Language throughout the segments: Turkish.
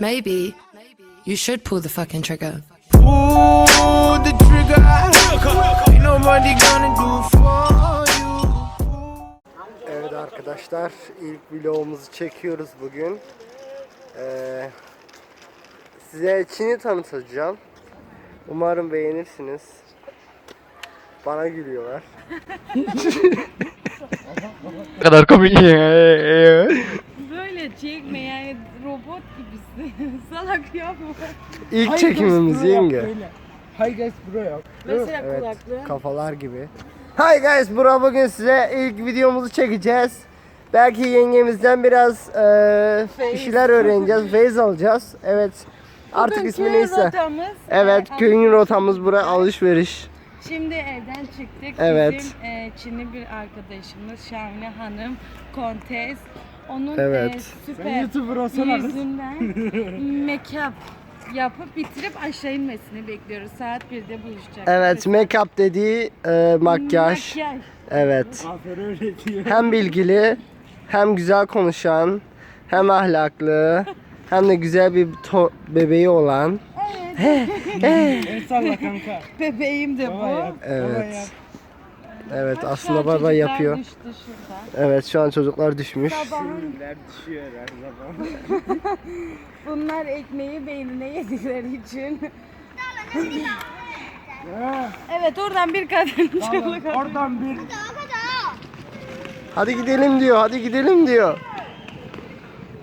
maybe you should pull the fucking trigger. Pull the trigger. Ain't nobody gonna do for you. Evet arkadaşlar ilk vlogumuzu çekiyoruz bugün. Ee, size Çin'i tanıtacağım. Umarım beğenirsiniz. Bana gülüyorlar. kadar komik Böyle çekme yani robot gibisin. Salak yapma. İlk çekimimiz yenge. Hi guys bro yap. Mesela Evet kulaklığın. kafalar gibi. Hi guys bura bugün size ilk videomuzu çekeceğiz. Belki yengemizden biraz eee, bir şeyler öğreneceğiz. Feyz alacağız. Evet. Artık Bugünkü ismi neyse. rotamız, Evet e, köyün rotamız buraya alışveriş. Şimdi evden çıktık. Evet. Bizim e, Çinli bir arkadaşımız Şamine Hanım, Kontes. Onun Evet. e, Sen süper YouTuber olsana kız. yüzünden make-up yapıp bitirip aşağı inmesini bekliyoruz. Saat 1'de buluşacak. Evet make-up dediği eee, makyaj. Makyaj. Evet. Aferin. Hem bilgili, hem güzel konuşan, hem ahlaklı, hem de güzel bir to- bebeği olan. El salla kanka. Bebeğim de Baba bu. yap. Baba Evet. yap. Evet Bak, an baba yapıyor. Düştü şurada. Evet şu an çocuklar düşmüş. Sinirler düşüyor her zaman. bunlar ekmeği beynine yedikleri için. Evet oradan bir kadın çığlık atıyor. Oradan bir Hadi gidelim diyor, hadi gidelim diyor.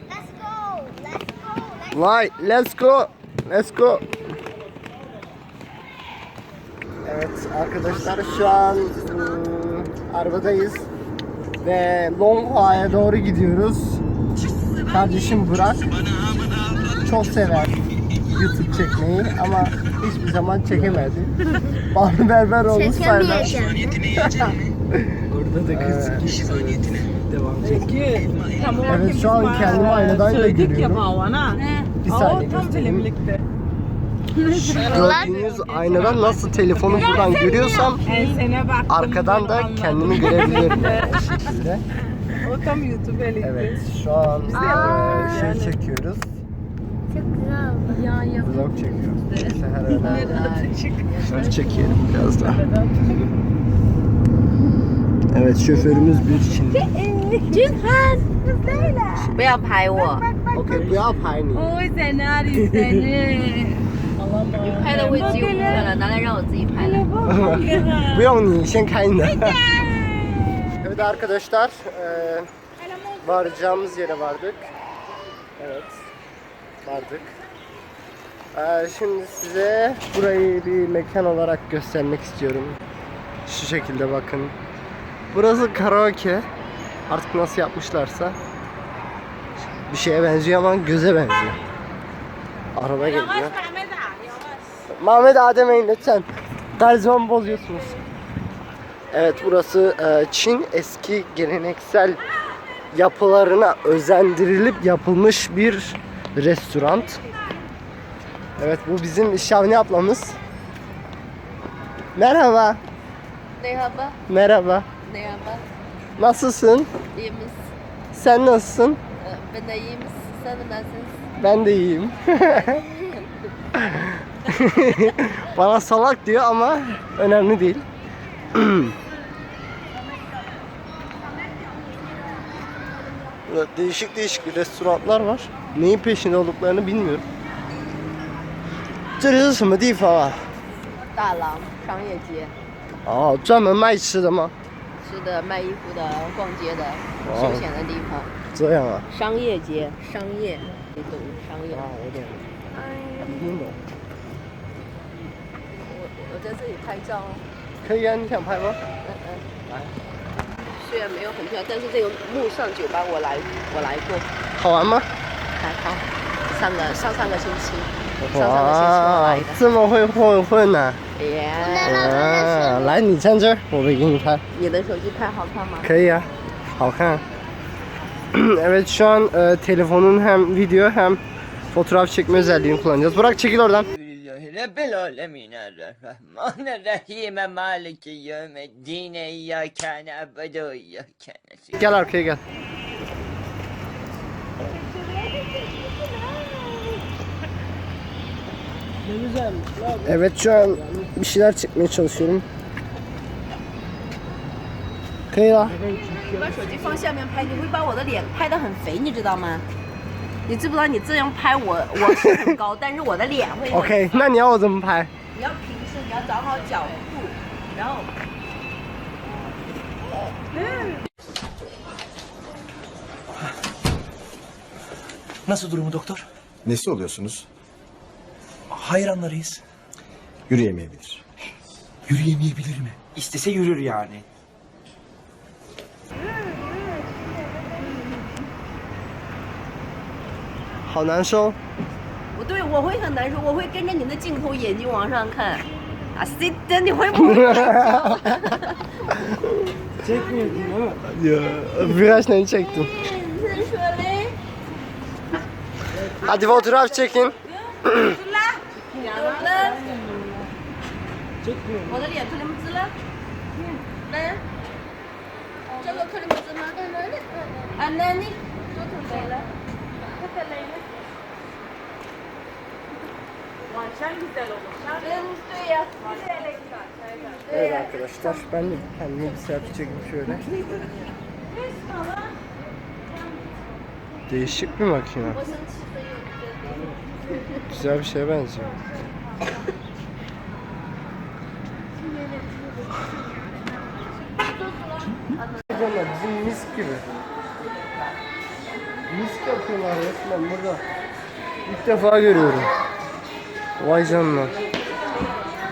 Let's go. Let's go. Let's Vay, let's go. Let's go. Evet arkadaşlar şu an ıı, arabadayız ve Longha'ya doğru gidiyoruz. Kardeşim Burak çok sever YouTube çekmeyi ama hiçbir zaman çekemedi. Bana berber olmuş sayılır. Orada da kız Devam Peki. Evet şu an kendimi aynadan da görüyorum. Bir saniye tam göstereyim. birlikte. Gördüğünüz aynadan nasıl telefonu buradan görüyorsam Ensene bak. arkadan da kendimi görebilirim o şekilde. O tam YouTube elinde. Evet şu an eee, şey çekiyoruz. Çok güzel oldu. Ya ya. Vlog çekiyoruz. Neyse herhalde. Şöyle çekelim biraz da. Evet şoförümüz bir Çinli. 不要拍我， Okey bu yap aynı. Oy sen ari seni. 你拍的位置又不对了，拿来让我自己拍的。不用你先开你的。evet arkadaşlar eee, varacağımız yere vardık. Evet vardık. Eee, şimdi size burayı bir mekan olarak göstermek istiyorum. Şu şekilde bakın. Burası karaoke. Artık nasıl yapmışlarsa. Bir şeye benziyor ama göze benziyor. Araba geliyor. Mehmet Ağa demeyin lütfen. Karizmamı bozuyorsunuz. Evet burası e, Çin eski geleneksel yapılarına özendirilip yapılmış bir restoran. Evet bu bizim Şavni ablamız. Merhaba. Merhaba, Merhaba. merhaba. Nasılsın? İyi misin? Sen nasılsın? Ben de iyiyim. Sen de nasılsın? Ben de iyiyim. Bana salak diyor ama önemli değil. Burada değişik değişik restoranlar var. Neyin peşinde olduklarını bilmiyorum. 这里是什么地方啊？大郎商业街，哦，专门卖吃的吗？吃的、卖衣服的、逛街的、哇休闲的地方。这样啊？商业街，商业，你懂商业啊，。我懂了，一定懂。 我我在这里拍照哦。可以啊，你想拍吗？嗯嗯。来。虽然没有很漂亮，但是这个木上酒吧我来我来过，好玩吗？还好。上个上上个星期，上上个星期来的，。这么会混混呢、耶、啊，来，你站这儿，我会给你拍。你的手机拍好看吗？Kayı ya. Hakan. evet şu an e, telefonun hem video hem fotoğraf çekme özelliğini kullanacağız. Burak çekil oradan. Rabbil alemin er-Rahman er-Rahim maliki yevmeddin iyyâke na'budu ve iyyâke nestaîn. Gel arkaya gel. Evet şu an bir şeyler çekmeye çalışıyorum. 可以了。把手机放下面拍，你会把我的脸拍得很肥，你知道吗？ 你知不知道你这样拍我，我是很高，但是我的脸会 OK，那你要我怎么拍？你要平视，你要找好角度，然后 Nasıl durumu doktor? Nesi oluyorsunuz? Hayranlarıyız. Yürüyemeyebilir. Yürüyemeyebilir mi? İstese yürür yani. 好难受。我对我会很难受，我会跟着你的镜头眼睛往上看。啊，sit 的你会不会？ Ya, Birkaç tane çektim. Hadi fotoğraf çekin. 我的脸克里姆兹了，来，这个克里姆兹吗？啊，那你多准备了，这个来了。 Evet ya. Evet arkadaşlar ben de kendime bir selfie çekeyim şöyle. Değişik bir makine. Güzel bir şeye benziyor. Canlar bizim misk gibi. Misk yapıyorlar resmen burada. İlk defa görüyorum. Vay canına.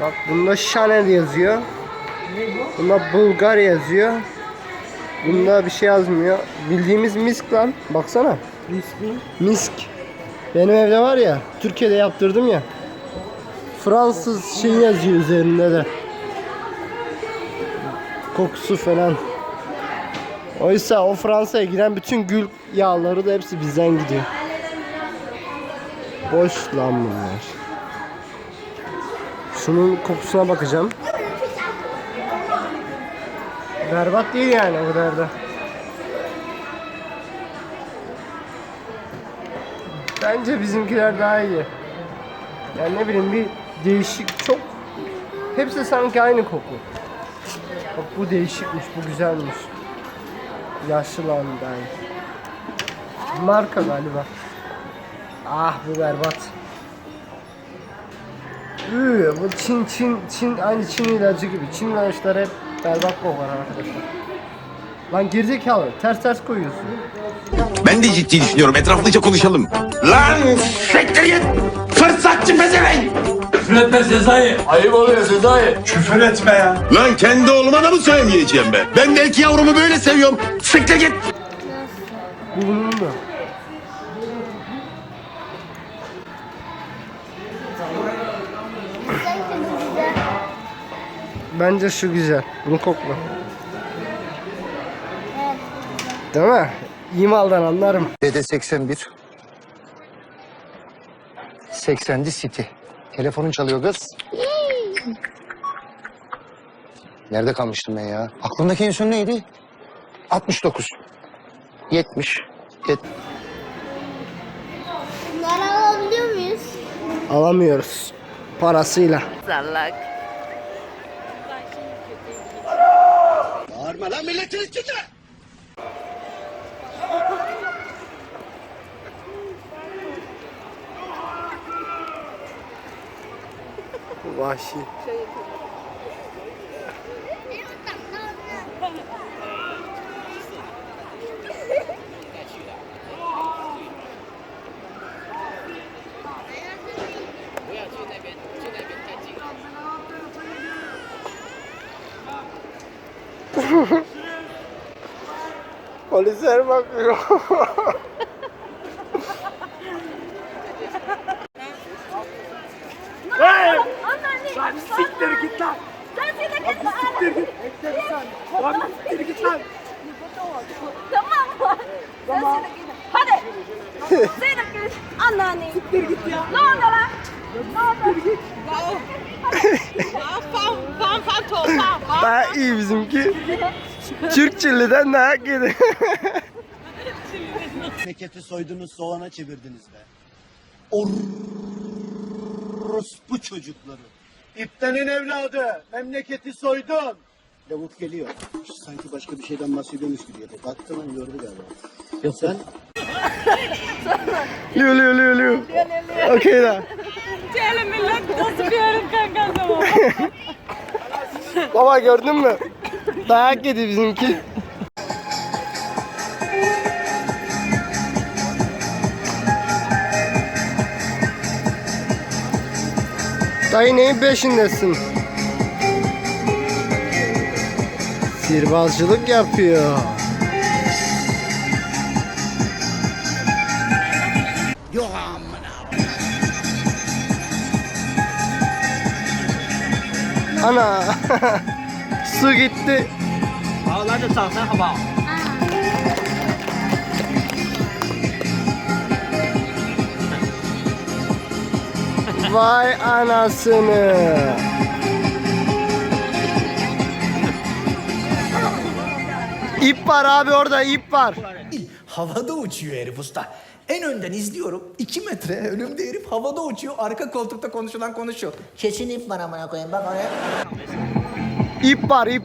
Bak bunda Chanel yazıyor. Bunda Bulgar yazıyor. Bunda bir şey yazmıyor. Bildiğimiz misk lan. Baksana. Misk mi? Misk. Benim evde var ya. Türkiye'de yaptırdım ya. Fransız şey yazıyor üzerinde de. Kokusu falan. Oysa o Fransa'ya giden bütün gül yağları da hepsi bizden gidiyor. Boş lan bunlar. Şunun kokusuna bakacağım. Berbat değil yani o kadar da. Bence bizimkiler daha iyi. Yani ne bileyim bir değişik çok hepsi sanki aynı koku. Bak bu değişikmiş, bu güzelmiş. Yaşlı lan ben. Marka galiba. Ah bu berbat. Üü, bu Çin Çin Çin aynı Çin ilacı gibi. Çin ilaçları hep berbat kokar arkadaşlar. Lan gerizekalı ters ters koyuyorsun. Ben de ciddi düşünüyorum. Etraflıca konuşalım. Lan siktir git. Fırsatçı pezevenk. Küfür etme ya. Lan kendi oğluma da mı söyleyeceğim ben? Ben belki yavrumu böyle seviyorum. Siktir git. Bu bunun da. Bence şu güzel. Bunu kokla. Değil mi? İyi maldan anlarım. Dede 81. 80'li City. Telefonun çalıyor kız. Nerede kalmıştım ben ya? Aklımdaki en son neydi? 69. 70. Yet- Bunları alabiliyor muyuz? Alamıyoruz. Parasıyla. Salak. Bağırma lan milletin içinde. Vahşi. Polisler bakıyor. Siktir git lan. Siktir git. Lan siktir git lan. Tamam mı? Tamam. Hadi. Zeynep git. Anneanne. Siktir git ya. Ne oldu lan? Ne oldu? Fan. Daha iyi bizimki. Türk çilliden daha iyi. Memleketi soydunuz soğana çevirdiniz be. Orospu çocukları. İptenin evladı. Memleketi soydun. Davut geliyor. Sanki başka bir şeyden bahsediyormuş gibi yapıyor. Baktı lan gördü galiba. Ya sen Liu liu liu liu. Okey da. Diyelim millet nasıl bir yarım kanka zaman. Baba gördün mü? Dayak yedi bizimki. Dayı neyin peşindesin? Sihirbazcılık yapıyor. Ana su gitti. Vay anasını. İp var abi orada ip var. havada uçuyor herif usta. En önden izliyorum. 2 metre önümde herif havada uçuyor. Arka koltukta konuşulan konuşuyor. Kesin ip var amına koyayım bak oraya. İp var ip.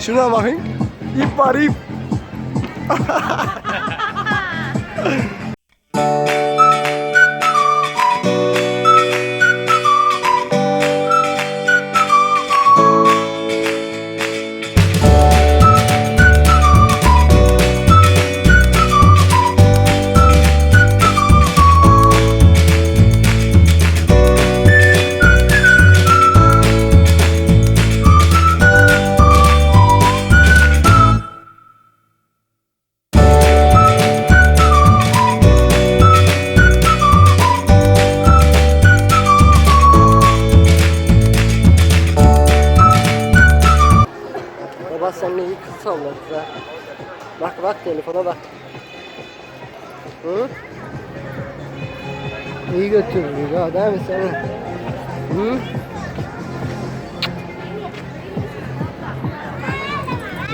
Şuna bakayım. İp var ip.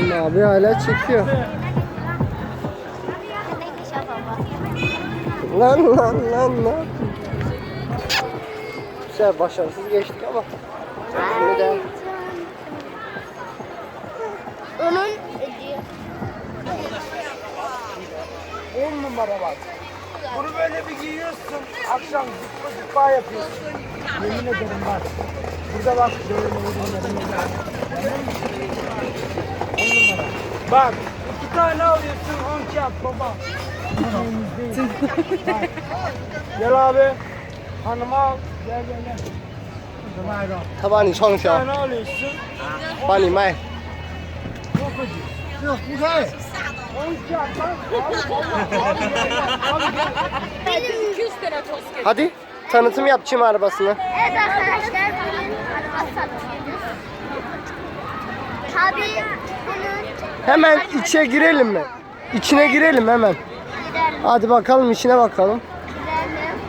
Şimdi abi hala çekiyor. Lan lan lan lan. Güzel başarısız geçtik ama. Şimdi de Onun. On numara bak. Bunu böyle bir giyiyorsun. Akşam zıpla zıpla yapıyorsun. Yemin ederim bak. Burada bak. Böyle On numara. Bak. iki tane alıyorsun. On kağıt baba. Bak. Gel abi. Hanımı al. Gel gel gel. 他把你创 Bir 销， tane alıyorsun. 帮你卖。 Yok bu kadar. On kağıt lan. Abi valla. Abi gel. Abi gel. Hadi tanıtım yapacağım arabasını. Evet arkadaşlar bugün araba satıyoruz. Tabii bunun Hemen içe girelim mi? İçine girelim hemen. Hadi bakalım içine bakalım.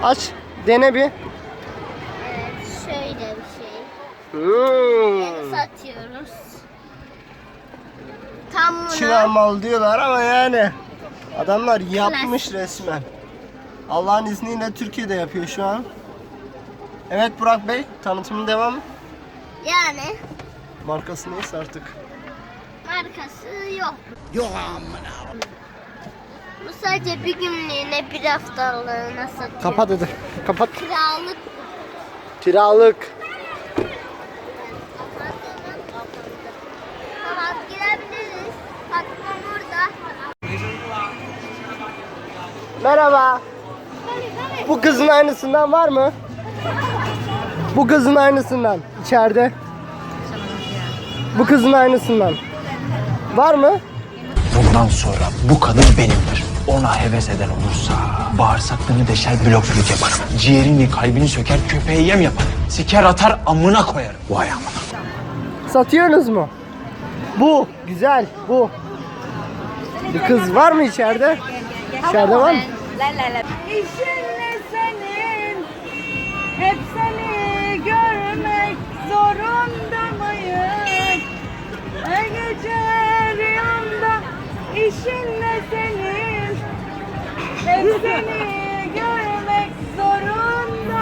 Aç. Dene bir. Şöyle bir şey. Hmm. Satıyoruz. Tam bunu Çınar mal diyorlar ama yani. Adamlar yapmış resmen. Allah'ın izniyle Türkiye'de yapıyor şu an. Evet Burak Bey, tanıtımın devamı. yani Markası neyse artık. Markası yok. Yok amına. Bu sadece bir günlüğüne bir haftalığına satıyor. Kapat hadi. Kapat. Kiralık Kiralık. Tamam girebiliriz. Fatma burada. Merhaba. Bu kızın aynısından var mı? Bu kızın aynısından. içeride. Bu kızın aynısından. Var mı? Bundan sonra bu kadın benimdir. Ona heves eden olursa bağırsaklarını deşer blok blok yaparım. Ciğerini kalbini söker köpeğe yem yaparım. Siker atar amına koyarım. Vay amına. Satıyorsunuz mu? Bu. Güzel. Bu. Bir kız var mı içeride? İçeride var mı? İşinle senin hep seni görmek zorunda? Her gece rüyamda işinle senin hep seni görmek zorunda.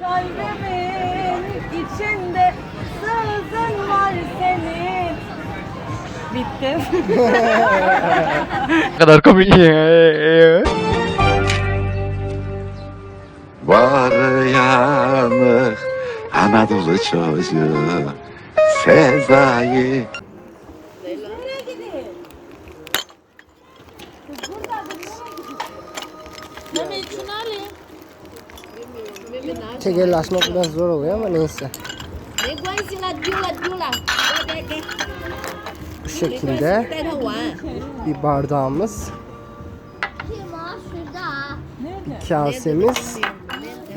Kalbimin içinde sızın var senin. Bitti. Ne kadar komik. Var yanı Anadolu çocuğu Sezai. Çekil asmak biraz zor oluyor ama neyse. Bu şekilde bir bardağımız, bir kasemiz,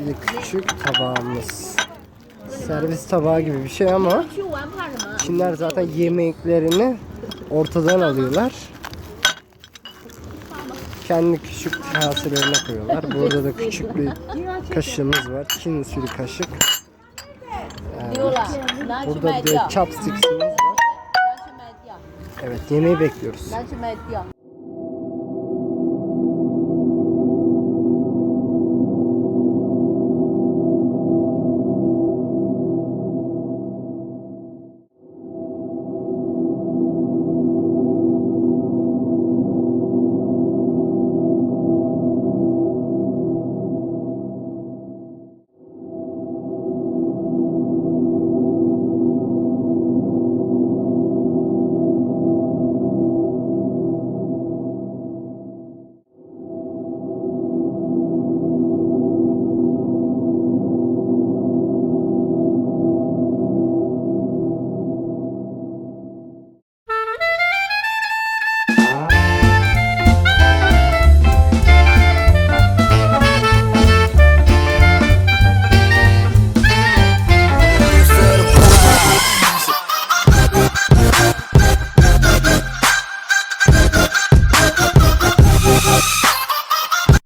bir küçük tabağımız servis tabağı gibi bir şey ama Çinler zaten yemeklerini ortadan alıyorlar. Kendi küçük kaselerine koyuyorlar. Burada da küçük bir kaşığımız var. Çin usulü kaşık. Evet. Burada bir chopsticks'imiz var. Evet yemeği bekliyoruz.